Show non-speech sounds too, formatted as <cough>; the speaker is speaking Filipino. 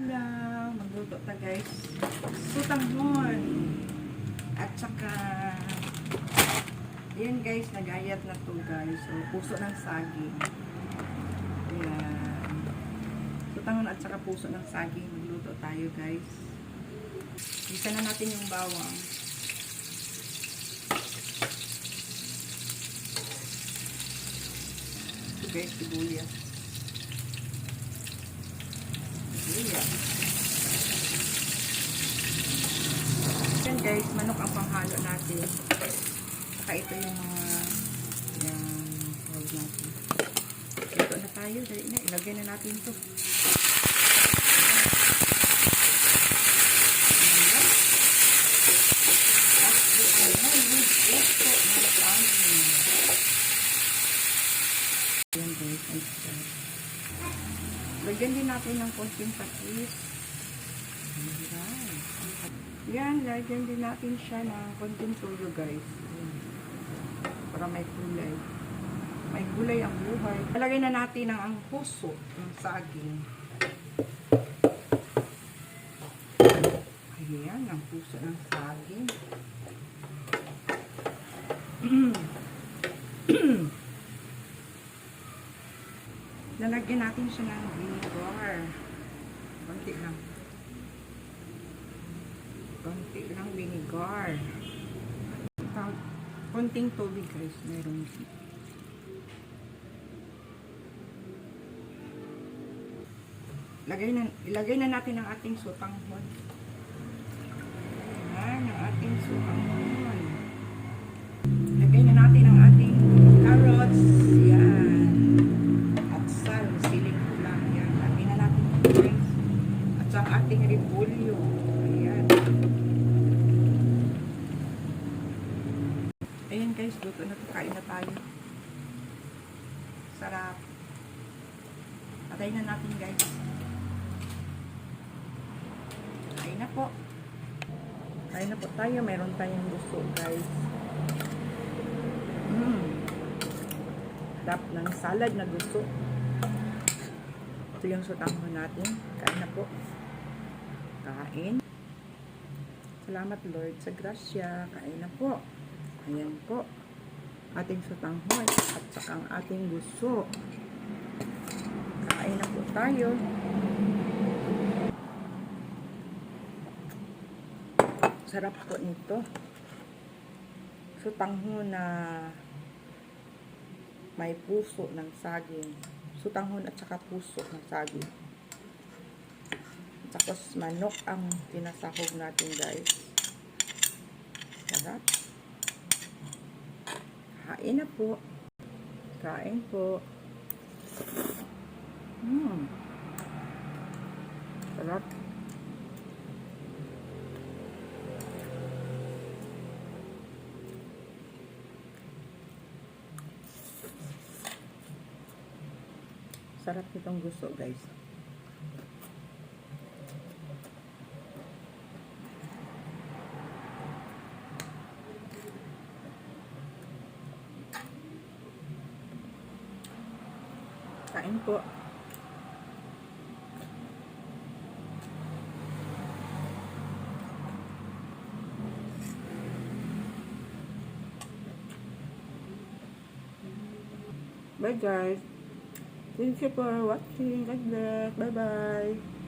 Hello, magluto ta guys. Sutanghon. At saka, ayan guys, nagayat na to guys. So, puso ng saging. Ayan. Sutanghon at saka puso ng saging. Magluto tayo guys. Isa na natin yung bawang. Guys, sibuyas. Sibuyas. Yan guys, manok ang panghalo natin. Saka ito yung mga yan, tawag natin. Ito na tayo, dali na, ilagay na natin to. Ayan. Tapos, ayan, with ito, mga pangin. Ayan guys, ang sarap. Lagyan din natin ng konting patis. Yan, lagyan din natin siya ng konting tulo guys. Para may kulay. May gulay ang buhay. Lagay na natin ang, puso ng saging. Ayan, ang puso ng saging. <clears throat> Lalagyan natin siya ng vinegar. Konti lang. Konti lang vinegar. Tapos, konting tubig guys. Meron siya. Lagay na, ilagay na natin ang ating sutanghon. Ayan, guys, luto na ito. Kain na tayo. Sarap. Patay na natin guys. Kain na po. Kain na po tayo. Meron tayong gusto guys. Mm. Tap ng salad na gusto. Ito yung sutanghon natin. Kain na po. Kain. Salamat Lord sa grasya. Kain na po. Ayan po. Ating sutanghon at saka ang ating gusto. Kain na po tayo. Sarap po nito. Sutanghon na may puso ng saging. Sutanghon at saka puso ng saging. Tapos manok ang pinasahog natin guys. Sarap. Kain na po. Kain po. Hmm. Sarap. Sarap nitong gusto guys. Kain po. Bye guys. Thank you for watching. God bless. Bye bye.